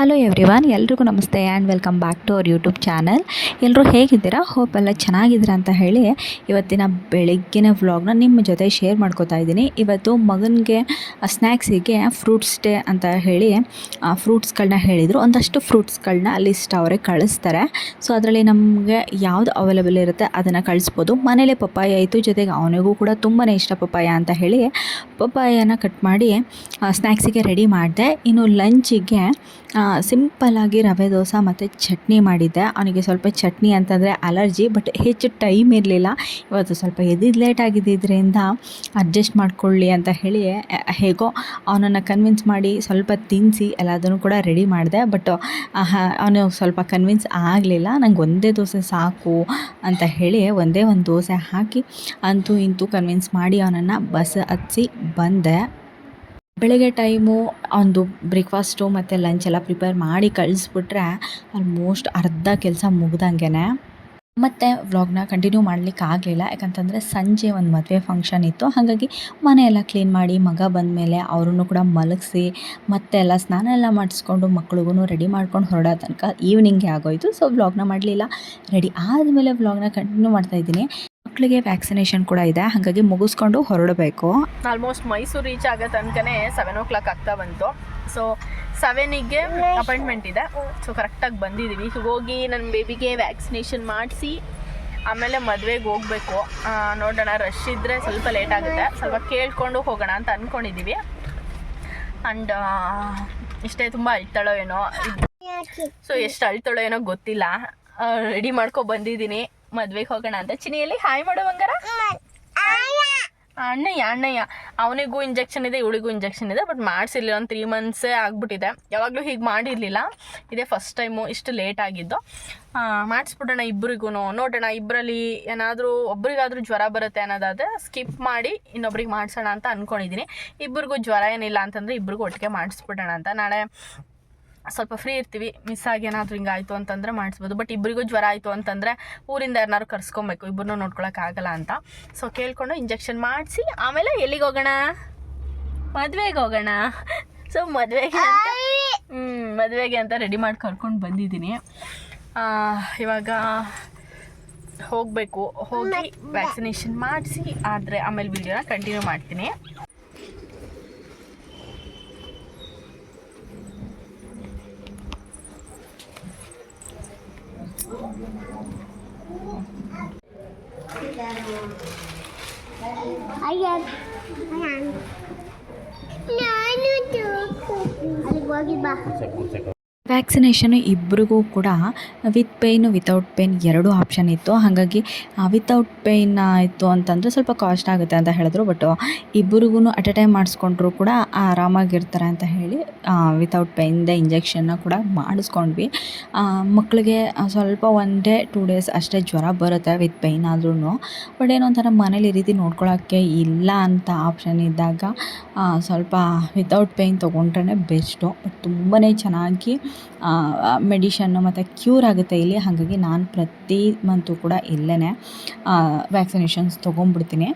Hello everyone ಎಲ್ರಿಗೂ ನಮಸ್ತೆ and welcome back to our YouTube channel ಎಲ್ಲರೂ ಹೇಗಿದ್ದೀರಾ? ಹೋಪ್ ಎಲ್ಲ ಚೆನ್ನಾಗಿದ್ದೀರಾ ಅಂತ ಹೇಳಿ ಇವತ್ತಿನ ಬೆಳಗ್ಗಿನ ವ್ಲಾಗ್ನ ನಿಮ್ಮ ಜೊತೆ ಶೇರ್ ಮಾಡ್ಕೋತಾ ಇದ್ದೀನಿ. ಇವತ್ತು ಮಗನಿಗೆ ಸ್ನ್ಯಾಕ್ಸಿಗೆ ಫ್ರೂಟ್ಸ್ ಡೇ ಅಂತ ಹೇಳಿ ಫ್ರೂಟ್ಸ್ಗಳನ್ನ ಹೇಳಿದರು. ಒಂದಷ್ಟು ಫ್ರೂಟ್ಸ್ಗಳನ್ನ ಲಿಸ್ಟ್ ಅವರೇ ಕಳಿಸ್ತಾರೆ. ಸೊ ಅದರಲ್ಲಿ ನಮಗೆ ಯಾವುದು ಅವೈಲೇಬಲ್ ಇರುತ್ತೆ ಅದನ್ನು ಕಳಿಸ್ಬೋದು. ಮನೇಲೆ ಪಪ್ಪಾಯ ಆಯಿತು ಜೊತೆಗೆ ಅವನಿಗೂ ಕೂಡ ತುಂಬಾ ಇಷ್ಟ ಪಪ್ಪಾಯ ಅಂತ ಹೇಳಿ ಪಪ್ಪಾಯನ ಕಟ್ ಮಾಡಿ ಸ್ನ್ಯಾಕ್ಸಿಗೆ ರೆಡಿ ಮಾಡಿದೆ. ಇನ್ನು ಲಂಚಿಗೆ ಸಿಂಪಲ್ಲಾಗಿ ರವೆ ದೋಸೆ ಮತ್ತು ಚಟ್ನಿ ಮಾಡಿದ್ದೆ. ಅವನಿಗೆ ಸ್ವಲ್ಪ ಚಟ್ನಿ ಅಂತಂದರೆ ಅಲರ್ಜಿ, ಬಟ್ ಹೆಚ್ಚು ಟೈಮ್ ಇರಲಿಲ್ಲ. ಇವತ್ತು ಸ್ವಲ್ಪ ಎದ್ದಿದ್ದು ಲೇಟ್ ಆಗಿದ್ದರಿಂದ ಅಡ್ಜಸ್ಟ್ ಮಾಡ್ಕೊಳ್ಳಿ ಅಂತ ಹೇಳಿ ಹೇಗೋ ಅವನನ್ನು ಕನ್ವಿನ್ಸ್ ಮಾಡಿ ಸ್ವಲ್ಪ ತಿನ್ನಿಸಿ ಎಲ್ಲದನ್ನು ಕೂಡ ರೆಡಿ ಮಾಡಿದೆ. ಬಟ್ ಅವನು ಸ್ವಲ್ಪ ಕನ್ವಿನ್ಸ್ ಆಗಲಿಲ್ಲ. ನಂಗೆ ಒಂದೇ ದೋಸೆ ಸಾಕು ಅಂತ ಹೇಳಿ ಒಂದೇ ಒಂದು ದೋಸೆ ಹಾಕಿ ಅಂತೂ ಇಂತೂ ಕನ್ವಿನ್ಸ್ ಮಾಡಿ ಅವನನ್ನು ಬಸ್ ಹತ್ಸಿ ಬಂದೆ. ಬೆಳಗ್ಗೆ ಟೈಮು ಒಂದು ಬ್ರೇಕ್ಫಾಸ್ಟು ಮತ್ತು ಲಂಚ್ ಎಲ್ಲ ಪ್ರಿಪೇರ್ ಮಾಡಿ ಕಳಿಸ್ಬಿಟ್ರೆ ಆಲ್ಮೋಸ್ಟ್ ಅರ್ಧ ಕೆಲಸ ಮುಗ್ದಂಗೆ ಮತ್ತು ವ್ಲಾಗ್ನ ಕಂಟಿನ್ಯೂ ಮಾಡಲಿಕ್ಕೆ ಆಗಲಿಲ್ಲ. ಯಾಕಂತಂದರೆ ಸಂಜೆ ಒಂದು ಮದುವೆ ಫಂಕ್ಷನ್ ಇತ್ತು. ಹಾಗಾಗಿ ಮನೆ ಎಲ್ಲ ಕ್ಲೀನ್ ಮಾಡಿ ಮಗ ಬಂದ ಮೇಲೆ ಅವ್ರನ್ನೂ ಕೂಡ ಮಲಗಿಸಿ ಮತ್ತೆ ಎಲ್ಲ ಸ್ನಾನ ಎಲ್ಲ ಮಾಡಿಸ್ಕೊಂಡು ಮಕ್ಳಿಗೂ ರೆಡಿ ಮಾಡ್ಕೊಂಡು ಹೊರಡೋ ತನಕ ಈವ್ನಿಂಗೇ ಆಗೋಯಿತು. ಸೊ ವ್ಲಾಗ್ನ ಮಾಡಲಿಲ್ಲ. ರೆಡಿ ಆದಮೇಲೆ ವ್ಲಾಗ್ನ ಕಂಟಿನ್ಯೂ ಮಾಡ್ತಾಯಿದ್ದೀನಿ ಮಕ್ಕಳಿಗೆ ವ್ಯಾಕ್ಸಿನೇಷನ್ ಕೂಡ ಇದೆ. ಹಾಗಾಗಿ ಮುಗಿಸ್ಕೊಂಡು ಹೊರಡಬೇಕು. ಆಲ್ಮೋಸ್ಟ್ ಮೈಸೂರು ರೀಚ್ ಆಗೋ ತನಕನೇ ಸೆವೆನ್ ಓ ಕ್ಲಾಕ್ ಆಗ್ತಾ ಬಂತು. ಸೊ ಸೆವೆನಿಗೆ ಅಪಾಯಿಂಟ್ಮೆಂಟ್ ಇದೆ. ಸೊ ಕರೆಕ್ಟಾಗಿ ಬಂದಿದ್ದೀವಿ ಹೋಗಿ ನನ್ನ ಬೇಬಿಗೆ ವ್ಯಾಕ್ಸಿನೇಷನ್ ಮಾಡಿಸಿ, ಆಮೇಲೆ ಮದುವೆಗೆ ಹೋಗಬೇಕು. ನೋಡೋಣ ರಶ್ ಇದ್ದರೆ ಸ್ವಲ್ಪ ಲೇಟ್ ಆಗುತ್ತೆ. ಸ್ವಲ್ಪ ಕೇಳ್ಕೊಂಡು ಹೋಗೋಣ ಅಂತ ಅಂದ್ಕೊಂಡಿದ್ದೀವಿ ಆ್ಯಂಡ್ ಇಷ್ಟೇ ತುಂಬ ಅಳ್ತಾಳೋ ಏನೋ. ಸೊ ಎಷ್ಟು ಅಳ್ತಾಳೋ ಏನೋ ಗೊತ್ತಿಲ್ಲ. ರೆಡಿ ಮಾಡ್ಕೊ ಬಂದಿದ್ದೀನಿ. ಮದ್ವೆಗೆ ಹೋಗೋಣ ಅಂತ. ಚಿನಿಯಲ್ಲಿ ಹಾಯ್ ಮಾಡೋ, ಬಂಗಾರ. ಅಣ್ಣಯ್ಯ ಅಣ್ಣಯ್ಯ. ಅವನಿಗೂ ಇಂಜೆಕ್ಷನ್ ಇದೆ, ಇವಳಿಗೂ ಇಂಜೆಕ್ಷನ್ ಇದೆ ಬಟ್ ಮಾಡಿಸಿರ್ಲಿಲ್ಲ. ಒಂದು ತ್ರೀ ಮಂತ್ಸೇ ಆಗ್ಬಿಟ್ಟಿದೆ. ಯಾವಾಗಲೂ ಹೀಗೆ ಮಾಡಿರಲಿಲ್ಲ. ಇದೇ ಫಸ್ಟ್ ಟೈಮು ಇಷ್ಟು ಲೇಟ್ ಆಗಿದ್ದು. ಮಾಡಿಸ್ಬಿಡೋಣ ಇಬ್ಬರಿಗೂ ನೋಡೋಣ ಇಬ್ಬರಲ್ಲಿ ಏನಾದರೂ ಒಬ್ರಿಗಾದ್ರೂ ಜ್ವರ ಬರುತ್ತೆ ಅನ್ನೋದಾದರೆ ಸ್ಕಿಪ್ ಮಾಡಿ ಇನ್ನೊಬ್ರಿಗೆ ಮಾಡಿಸೋಣ ಅಂತ ಅಂದ್ಕೊಂಡಿದ್ದೀನಿ ಇಬ್ಬರಿಗೂ ಜ್ವರ ಏನಿಲ್ಲ ಅಂತಂದರೆ ಇಬ್ಬರಿಗೂ ಒಟ್ಟಿಗೆ ಮಾಡಿಸ್ಬಿಡೋಣ ಅಂತ. ನಾಳೆ ಸ್ವಲ್ಪ ಫ್ರೀ ಇರ್ತೀವಿ ಮಿಸ್ ಆಗಿ ಏನಾದರೂ ಹಿಂಗಾಯಿತು ಅಂತಂದರೆ ಮಾಡಿಸ್ಬೋದು. ಬಟ್ ಇಬ್ಬರಿಗೂ ಜ್ವರ ಆಯಿತು ಅಂತಂದರೆ ಊರಿಂದ ಯಾರನ್ನಾರು ಕರ್ಸ್ಕೊಬೇಕು ಇಬ್ಬರನ್ನೂ ನೋಡ್ಕೊಳಕ್ಕಾಗಲ್ಲ ಅಂತ. ಸೊ ಕೇಳ್ಕೊಂಡು ಇಂಜೆಕ್ಷನ್ ಮಾಡಿಸಿ ಆಮೇಲೆ ಎಲ್ಲಿಗೆ ಹೋಗೋಣ? ಮದುವೆಗೆ ಹೋಗೋಣ. ಸೊ ಮದುವೆಗೆ ಅಂತ ಹ್ಞೂ ಮದುವೆಗೆ ಅಂತ ರೆಡಿ ಮಾಡಿ ಕರ್ಕೊಂಡು ಬಂದಿದ್ದೀನಿ. ಇವಾಗ ಹೋಗಬೇಕು. ಹೋಗಿ ವ್ಯಾಕ್ಸಿನೇಷನ್ ಮಾಡಿಸಿ ಆದರೆ ಆಮೇಲೆ ವಿಡಿಯೋನ ಕಂಟಿನ್ಯೂ ಮಾಡ್ತೀನಿ. Ayam. Ayam. Nana tu. Ali ba? lagi bah. Vaccination ಇಬ್ಬರಿಗೂ ಕೂಡ ವಿತ್ ಪೇಯ್ನು ವಿತೌಟ್ ಪೇಯ್ನ್ ಎರಡೂ ಆಪ್ಷನ್ ಇತ್ತು. ಹಾಗಾಗಿ ವಿತೌಟ್ ಪೇಯ್ನ್ ಇತ್ತು ಅಂತಂದರೆ ಸ್ವಲ್ಪ ಕಾಸ್ಟ್ ಆಗುತ್ತೆ ಅಂತ ಹೇಳಿದ್ರು. ಬಟ್ ಇಬ್ಬರಿಗೂ ಅಟ್ ಅ ಟೈಮ್ ಮಾಡಿಸ್ಕೊಂಡ್ರು ಕೂಡ ಆರಾಮಾಗಿರ್ತಾರೆ ಅಂತ ಹೇಳಿ ವಿತೌಟ್ ಪೇಯ್ನಿಂದ ಇಂಜೆಕ್ಷನ್ನ ಕೂಡ ಮಾಡಿಸ್ಕೊಂಡ್ವಿ. ಮಕ್ಕಳಿಗೆ ಸ್ವಲ್ಪ ಡೇ ಟೂ ಡೇಸ್ ಅಷ್ಟೇ ಜ್ವರ ಬರುತ್ತೆ ವಿತ್ ಪೇಯ್ನ್ ಆದ್ರೂ ಬಟ್ ಏನೋ ಒಂಥರ ಮನೇಲಿ ಈ ರೀತಿ ನೋಡ್ಕೊಳ್ಳೋಕ್ಕೆ ಇಲ್ಲ ಅಂತ ಆಪ್ಷನ್ ಇದ್ದಾಗ ಸ್ವಲ್ಪ ವಿತೌಟ್ ಪೇಯ್ನ್ ತೊಗೊಂಡ್ರೇ ಬೆಸ್ಟು ಬಟ್ ತುಂಬಾ ಚೆನ್ನಾಗಿ ಮೆಡಿಷನ್ನು ಮತ್ತು ಕ್ಯೂರ್ ಆಗುತ್ತೆ ಇಲ್ಲಿ. ಹಾಗಾಗಿ ನಾನು ಪ್ರತಿ ಮಂತು ಕೂಡ ಇಲ್ಲೇ ವ್ಯಾಕ್ಸಿನೇಷನ್ಸ್ ತೊಗೊಂಡ್ಬಿಡ್ತೀನಿ.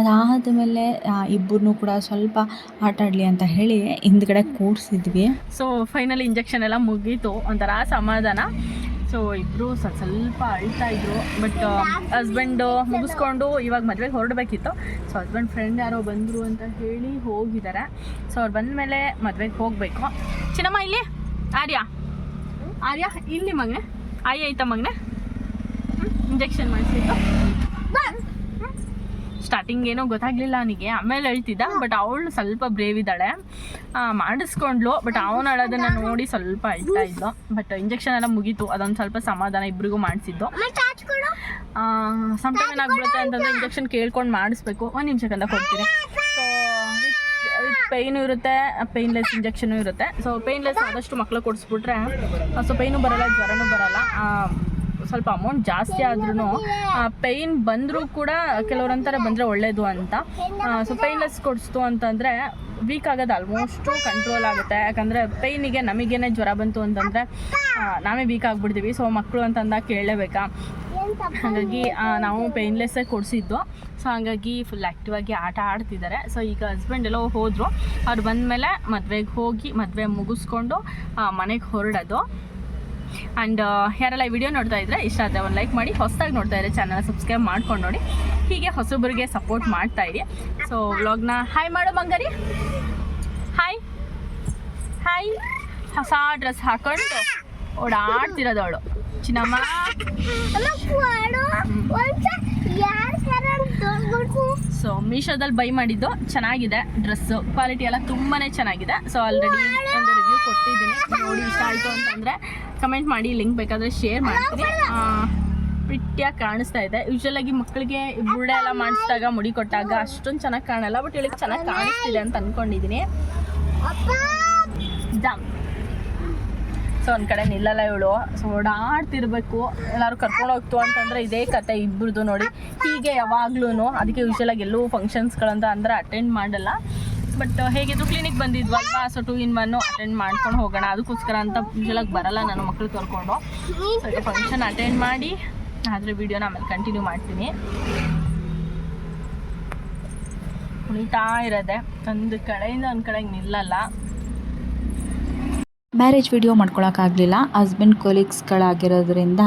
ಅದಾದಮೇಲೆ ಇಬ್ಬರನ್ನೂ ಕೂಡ ಸ್ವಲ್ಪ ಆಟ ಆಡಲಿ ಅಂತ ಹೇಳಿ ಹಿಂದ್ಗಡೆ ಕೂರಿಸಿದ್ವಿ. ಸೊ ಫೈನಲ್ ಇಂಜೆಕ್ಷನ್ ಎಲ್ಲ ಮುಗೀತು. ಒಂಥರ ಸಮಾಧಾನ. ಸೊ ಇಬ್ಬರು ಸ್ವಲ್ಪ ಸ್ವಲ್ಪ ಅಳ್ತಾ ಇದ್ರು. ಬಟ್ ಹಸ್ಬೆಂಡು ಮುಗಿಸ್ಕೊಂಡು ಇವಾಗ ಮದುವೆಗೆ ಹೊರಡಬೇಕಿತ್ತು. ಸೊ ಹಸ್ಬೆಂಡ್ ಫ್ರೆಂಡ್ ಯಾರೋ ಬಂದರು ಅಂತ ಹೇಳಿ ಹೋಗಿದ್ದಾರೆ. ಸೊ ಅವ್ರು ಬಂದ ಮೇಲೆ ಮದುವೆಗೆ ಹೋಗಬೇಕು. ಚಿನ್ನಮ್ಮ, ಇಲ್ಲಿ. ಆರ್ಯ. ಆರ್ಯ ಇಲ್ಲಿ ಮಗನೆ. ಆಯ್ ಆಯ್ತಾ ಮಗನೆ. ಇಂಜೆಕ್ಷನ್ ಮಾಡಿಸಿದ್ದು. ಸ್ಟಾರ್ಟಿಂಗ್ ಏನೋ ಗೊತ್ತಾಗ್ಲಿಲ್ಲ ಅವನಿಗೆ. ಆಮೇಲೆ ಹೇಳ್ತಿದ್ದ ಬಟ್ ಅವಳು ಸ್ವಲ್ಪ ಬ್ರೇವ್ ಇದ್ದಾಳೆ. ಆ, ಮಾಡಿಸ್ಕೊಂಡ್ಲು ಬಟ್ ಅವನು ಅಳೋದನ್ನ ನೋಡಿ ಸ್ವಲ್ಪ ಅಳ್ತಾ ಇದ್ಲು. ಬಟ್ ಇಂಜೆಕ್ಷನ್ ಎಲ್ಲ ಮುಗೀತು. ಅದೊಂದು ಸ್ವಲ್ಪ ಸಮಾಧಾನ ಇಬ್ರಿಗೂ ಮಾಡಿಸಿದ್ದು. ಸಮ್ಟೈಮ್ ಏನಾಗ್ಬಿಡುತ್ತೆ ಅಂತಂದ್ರೆ ಇಂಜೆಕ್ಷನ್ ಕೇಳ್ಕೊಂಡು ಮಾಡಿಸ್ಬೇಕು. ಒಂದು ನಿಮಿಷಕ್ಕಂತ ಕೊಡ್ತೀನಿ. ಪೈನು ಇರುತ್ತೆ, ಪೈನ್ಲೆಸ್ ಇಂಜೆಕ್ಷನು ಇರುತ್ತೆ. ಸೊ ಪೈನ್ಲೆಸ್ ಆದಷ್ಟು ಮಕ್ಕಳು ಕೊಡಿಸ್ಬಿಟ್ರೆ ಸೊ ಪೈನು ಬರಲ್ಲ, ಜ್ವರನೂ ಬರಲ್ಲ. ಸ್ವಲ್ಪ ಅಮೌಂಟ್ ಜಾಸ್ತಿ ಆದ್ರೂ ಪೈನ್ ಬಂದರೂ ಕೂಡ ಕೆಲವ್ರು ಅಂತಾರೆ ಬಂದರೆ ಒಳ್ಳೇದು ಅಂತ. ಸೊ ಪೈನ್ಲೆಸ್ ಕೊಡಿಸ್ತು ಅಂತಂದರೆ ವೀಕ್ ಆಗೋದು ಆಲ್ಮೋಸ್ಟು ಕಂಟ್ರೋಲ್ ಆಗುತ್ತೆ. ಯಾಕಂದರೆ ಪೈನಿಗೆ ನಮಗೇನೆ ಜ್ವರ ಬಂತು ಅಂತಂದರೆ ನಾವೇ ವೀಕ್ ಆಗಿಬಿಡ್ತೀವಿ. ಸೊ ಮಕ್ಕಳು ಅಂತಂದಾಗ ಕೇಳಲೇಬೇಕಾ? ಹಾಗಾಗಿ ನಾವು ಪೇನ್ಲೆಸ್ಸೇ ಕೊಡಿಸಿದ್ದು. ಸೊ ಹಾಗಾಗಿ ಫುಲ್ ಆ್ಯಕ್ಟಿವ್ ಆಗಿ ಆಟ ಆಡ್ತಿದ್ದಾರೆ. ಸೊ ಈಗ ಹಸ್ಬೆಂಡ್ ಎಲ್ಲೋ ಹೋದರು. ಅವ್ರು ಬಂದಮೇಲೆ ಮದುವೆಗೆ ಹೋಗಿ ಮದುವೆ ಮುಗಿಸ್ಕೊಂಡು ಮನೆಗೆ ಹೊರಡೋದು. ಆ್ಯಂಡ್ ಯಾರೆಲ್ಲ ಈ ವಿಡಿಯೋ ನೋಡ್ತಾ ಇದ್ರೆ ಇಷ್ಟ ಆದರೆ ಒಂದು ಲೈಕ್ ಮಾಡಿ. ಹೊಸದಾಗಿ ನೋಡ್ತಾ ಇದ್ರೆ ಚಾನಲ್ ಸಬ್ಸ್ಕ್ರೈಬ್ ಮಾಡ್ಕೊಂಡು ನೋಡಿ. ಹೀಗೆ ಹೊಸೊಬ್ಬರಿಗೆ ಸಪೋರ್ಟ್ ಮಾಡ್ತಾ ಇರಿ. ಸೊ ವ್ಲಾಗ್ನ ಹಾಯ್ ಮಾಡೋ ಮಂಗರಿ. ಹಾಯ್ ಹಾಯ್ ಹೊಸ ಡ್ರೆಸ್ ಹಾಕೊಂಡು ಓಡಾಡ್ತಿರೋದು ಅವಳು. ಚಿನ್ನಮ್ಮ? ಸೊ ಮೀಶೋದಲ್ಲಿ ಬೈ ಮಾಡಿದ್ದು ಚೆನ್ನಾಗಿದೆ ಡ್ರೆಸ್ಸು ಕ್ವಾಲಿಟಿ ಎಲ್ಲ ತುಂಬಾ ಚೆನ್ನಾಗಿದೆ. ಸೊ ಆಲ್ರೆಡಿ ಒಂದು ರಿವ್ಯೂ ಕೊಟ್ಟಿದ್ದೀನಿ. ನೋಡಿ ಇಷ್ಟ ಆಯ್ತು ಅಂತಂದರೆ ಕಮೆಂಟ್ ಮಾಡಿ ಲಿಂಕ್ ಬೇಕಾದರೆ ಶೇರ್ ಮಾಡ್ತೀನಿ. ಪ್ರಿಟ್ಟಿಯಾಗಿ ಕಾಣಿಸ್ತಾ ಇದೆ. ಯೂಶ್ವಲಾಗಿ ಮಕ್ಕಳಿಗೆ ಬುರ್ಡೆ ಎಲ್ಲ ಮಾಡಿಸಿದಾಗ ಮುಡಿ ಕೊಟ್ಟಾಗ ಅಷ್ಟೊಂದು ಚೆನ್ನಾಗಿ ಕಾಣಲ್ಲ ಬಟ್ ಇಳಿಗೆ ಚೆನ್ನಾಗಿ ಕಾಣಿಸ್ತಿದೆ ಅಂತ ಅಂದ್ಕೊಂಡಿದ್ದೀನಿ ಜಾಮ್ ಸೊ ಒಂದು ಕಡೆ ನಿಲ್ಲಲ್ಲ ಇವಳು. ಸೊ ಓಡಾಡ್ತಿರ್ಬೇಕು. ಎಲ್ಲರೂ ಕರ್ಕೊಂಡು ಹೋಗ್ತು ಅಂತಂದರೆ ಇದೇ ಕತೆ ಇಬ್ಬರದು ನೋಡಿ. ಹೀಗೆ ಯಾವಾಗ್ಲೂ ಅದಕ್ಕೆ ಯೂಶ್ವಲಾಗಿ ಎಲ್ಲೂ ಫಂಕ್ಷನ್ಸ್ಗಳಂತ ಅಂದ್ರೆ ಅಟೆಂಡ್ ಮಾಡಲ್ಲ. ಬಟ್ ಹೇಗಿದ್ರು clinic ಬಂದಿದ್ವಲ್ವಾ so two in one attend ಮಾಡ್ಕೊಂಡು ಹೋಗೋಣ. ಅದಕ್ಕೋಸ್ಕರ ಅಂತ ಯೂಶ್ವಲಾಗಿ ಬರಲ್ಲ ನನ್ನ ಮಕ್ಕಳು ಕರ್ಕೊಂಡು. ಸೊ ಫಂಕ್ಷನ್ ಅಟೆಂಡ್ ಮಾಡಿ. ಆದರೆ ವಿಡಿಯೋನ ಆಮೇಲೆ ಕಂಟಿನ್ಯೂ ಮಾಡ್ತೀನಿ. ಕುಣಿತಾ ಇರದೆ. ಒಂದು ಕಡೆಯಿಂದ ಒಂದು ಕಡೆಗೆ ನಿಲ್ಲಲ್ಲ. ಮ್ಯಾರೇಜ್ ವಿಡಿಯೋ ಮಾಡ್ಕೊಳಕ್ಕಾಗಲಿಲ್ಲ ಹಸ್ಬೆಂಡ್ ಕೊಲೀಗ್ಸ್ಗಳಾಗಿರೋದ್ರಿಂದ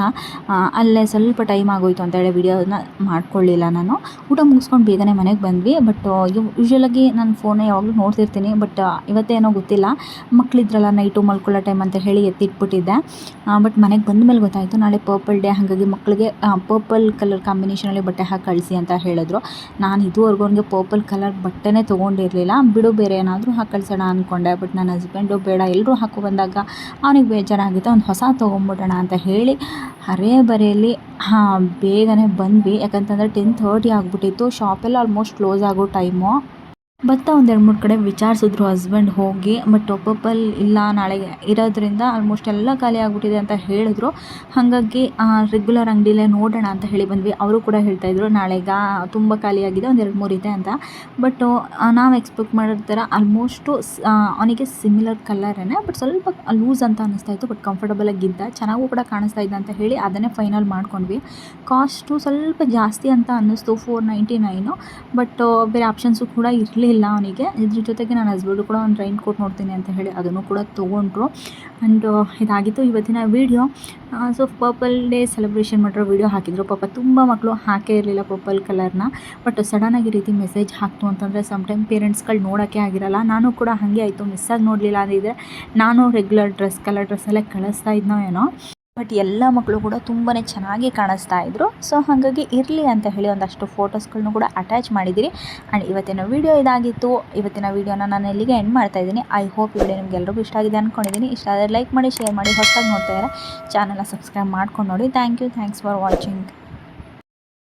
ಅಲ್ಲೇ ಸ್ವಲ್ಪ ಟೈಮ್ ಆಗೋಯ್ತು ಅಂತ ಹೇಳಿ ವಿಡಿಯೋನ ಮಾಡ್ಕೊಳ್ಳಿಲ್ಲ ನಾನು. ಊಟ ಮುಗಿಸ್ಕೊಂಡು ಬೇಗನೆ ಮನೆಗೆ ಬಂದ್ವಿ. ಬಟ್ ಯೂಶ್ವಲಾಗಿ ನಾನು ಫೋನೇ ಯಾವಾಗಲೂ ನೋಡ್ತಿರ್ತೀನಿ. ಬಟ್ ಇವತ್ತೇನೋ ಗೊತ್ತಿಲ್ಲ. ಮಕ್ಕಳಿದ್ರಲ್ಲ ನೈಟು ಮಲ್ಕೊಳ್ಳೋ ಟೈಮ್ ಅಂತ ಹೇಳಿ ಎತ್ತಿಟ್ಬಿಟ್ಟಿದ್ದೆ. ಬಟ್ ಮನೆಗೆ ಬಂದ ಮೇಲೆ ಗೊತ್ತಾಯಿತು. ನಾಳೆ ಪರ್ಪಲ್ ಡೇ ಹಾಗಾಗಿ ಮಕ್ಕಳಿಗೆ ಪರ್ಪಲ್ ಕಲರ್ ಕಾಂಬಿನೇಷನಲ್ಲಿ ಬಟ್ಟೆ ಹಾಕಿ ಕಳಿಸಿ ಅಂತ ಹೇಳಿದ್ರು. ನಾನು ಇದುವರೆಗೂ ಅವ್ರಿಗೆ ಪರ್ಪಲ್ ಕಲರ್ ಬಟ್ಟೆನೇ ತೊಗೊಂಡಿರಲಿಲ್ಲ. ಬಿಡು ಬೇರೆ ಏನಾದರೂ ಹಾಕಿ ಕಳಿಸೋಣ ಅಂದ್ಕೊಂಡೆ ಬಟ್ ನನ್ನ ಹಸ್ಬೆಂಡು ಬೇಡ ಎಲ್ಲರೂ ಹಾಕೊ ಬಂದಾಗ ಅವನಿಗೆ ಬೇಜಾರಾಗಿತ್ತು ಒಂದು ಹೊಸ ತೊಗೊಂಬಿಡೋಣ ಅಂತ ಹೇಳಿ ಹರೇ ಬರೆಯಲ್ಲಿ ಹಾಂ, ಬೇಗನೆ ಬಂದ್ವಿ. ಯಾಕಂತಂದರೆ ಟೆನ್ ಥರ್ಟಿ ಆಗಿಬಿಟ್ಟಿತ್ತು. ಶಾಪೆಲ್ಲ ಆಲ್ಮೋಸ್ಟ್ ಕ್ಲೋಸ್ ಆಗೋ ಟೈಮು ಭತ್ತ ಒಂದೆರಡು ಮೂರು ಕಡೆ ವಿಚಾರಿಸಿದ್ರು ಹಸ್ಬೆಂಡ್ ಹೋಗಿ ಬಟ್ ಪರ್ಪಲ್ ಇಲ್ಲ, ನಾಳೆ ಇರೋದ್ರಿಂದ ಆಲ್ಮೋಸ್ಟ್ ಎಲ್ಲ ಖಾಲಿ ಆಗಿಬಿಟ್ಟಿದೆ ಅಂತ ಹೇಳಿದ್ರು. ಹಾಗಾಗಿ ರೆಗ್ಯುಲರ್ ಅಂಗಡಿಲೇ ನೋಡೋಣ ಅಂತ ಹೇಳಿ ಬಂದ್ವಿ. ಅವರು ಕೂಡ ಹೇಳ್ತಾಯಿದ್ರು ನಾಳೆಗ ತುಂಬ ಖಾಲಿಯಾಗಿದೆ ಒಂದು ಎರಡು ಮೂರು ಇದೆ ಅಂತ. ಬಟ್ ನಾವು ಎಕ್ಸ್ಪೆಕ್ಟ್ ಮಾಡೋ ಥರ ಆಲ್ಮೋಸ್ಟು ಅವನಿಗೆ ಸಿಮಿಲರ್ ಕಲರೇ ಬಟ್ ಸ್ವಲ್ಪ ಲೂಸ್ ಅಂತ ಅನ್ನಿಸ್ತಾ ಇತ್ತು ಬಟ್ ಕಂಫರ್ಟಬಲ್ ಆಗಿದ್ದ ಚೆನ್ನಾಗೂ ಕೂಡ ಕಾಣಿಸ್ತಾ ಇದ್ದ ಅಂತ ಹೇಳಿ ಅದನ್ನೇ ಫೈನಲ್ ಮಾಡ್ಕೊಂಡ್ವಿ. ಕಾಸ್ಟು ಸ್ವಲ್ಪ ಜಾಸ್ತಿ ಅಂತ ಅನ್ನಿಸ್ತು ಫೋರ್ ನೈಂಟಿ ನೈನು ಬಟ್ ಬೇರೆ ಆಪ್ಷನ್ಸು ಕೂಡ ಇರಲಿಲ್ಲ. ಅವನಿಗೆ. ಇದ್ರ ಜೊತೆಗೆ ನನ್ನ ಹಸ್ಬೆಂಡು ಕೂಡ ಒಂದು ರೈನ್ ಕೋಟ್ ನೋಡ್ತೀನಿ ಅಂತ ಹೇಳಿ ಅದನ್ನು ಕೂಡ ತೊಗೊಂಡ್ರು. ಆ್ಯಂಡ್ ಇದಾಗಿತ್ತು ಇವತ್ತಿನ video so purple day celebration ಮಾಡಿರೋ ವೀಡಿಯೋ ಹಾಕಿದ್ರು. ಪಾಪ ತುಂಬ ಮಕ್ಕಳು ಹಾಕೇ ಇರಲಿಲ್ಲ ಪರ್ಪಲ್ ಕಲರ್ನ ಬಟ್ ಸಡನ್ ಆಗಿ ರೀತಿ ಮೆಸೇಜ್ ಹಾಕ್ತು ಅಂತಂದರೆ ಸಮ್ಟೈಮ್ ಪೇರೆಂಟ್ಸ್ಗಳು ನೋಡೋಕ್ಕೆ ಆಗಿರಲ್ಲ. ನಾನು ಕೂಡ ಹಾಗೆ ಆಯಿತು. ಮಿಸ್ಸಾಗಿ ನೋಡಲಿಲ್ಲ ಅಂದಿದ್ದೆ ನಾನು ರೆಗ್ಯುಲರ್ ಡ್ರೆಸ್ ಕಲರ್ ಡ್ರೆಸ್ಸಲ್ಲೇ ಕಳಿಸ್ತಾ ಇದ್ನೋ ಏನೋ. ಬಟ್ ಎಲ್ಲ ಮಕ್ಕಳು ಕೂಡ ತುಂಬಾ ಚೆನ್ನಾಗಿ ಕಾಣಿಸ್ತಾ ಇದ್ರು. ಸೊ ಹಾಗಾಗಿ ಇರಲಿ ಅಂತ ಹೇಳಿ ಒಂದಷ್ಟು ಫೋಟೋಸ್ಗಳನ್ನೂ ಕೂಡ ಅಟ್ಯಾಚ್ ಮಾಡಿದ್ದೀರಿ ಆ್ಯಂಡ್ ಇವತ್ತಿನ ವೀಡಿಯೋ ಇದಾಗಿತ್ತು. ಇವತ್ತಿನ ವೀಡಿಯೋನ ನಾನು ಇಲ್ಲಿಗೆ ಎಂಡ್ ಮಾಡ್ತಾ ಇದ್ದೀನಿ. ಐ ಹೋಪ್ ವಿಡಿಯೋ ನಿಮ್ಗೆ ಎಲ್ರಿಗೂ ಇಷ್ಟ ಆಗಿದೆ ಅಂದ್ಕೊಂಡಿದ್ದೀನಿ ಇಷ್ಟ ಆದರೆ ಲೈಕ್ ಮಾಡಿ ಶೇರ್ ಮಾಡಿ, ಹೊಸದಾಗಿ ನೋಡ್ತಾ ಇದ್ದಾರೆ ಚಾನಲ್ನ ಸಬ್ಸ್ಕ್ರೈಬ್ ಮಾಡ್ಕೊಂಡು ನೋಡಿ. Thank you thanks for watching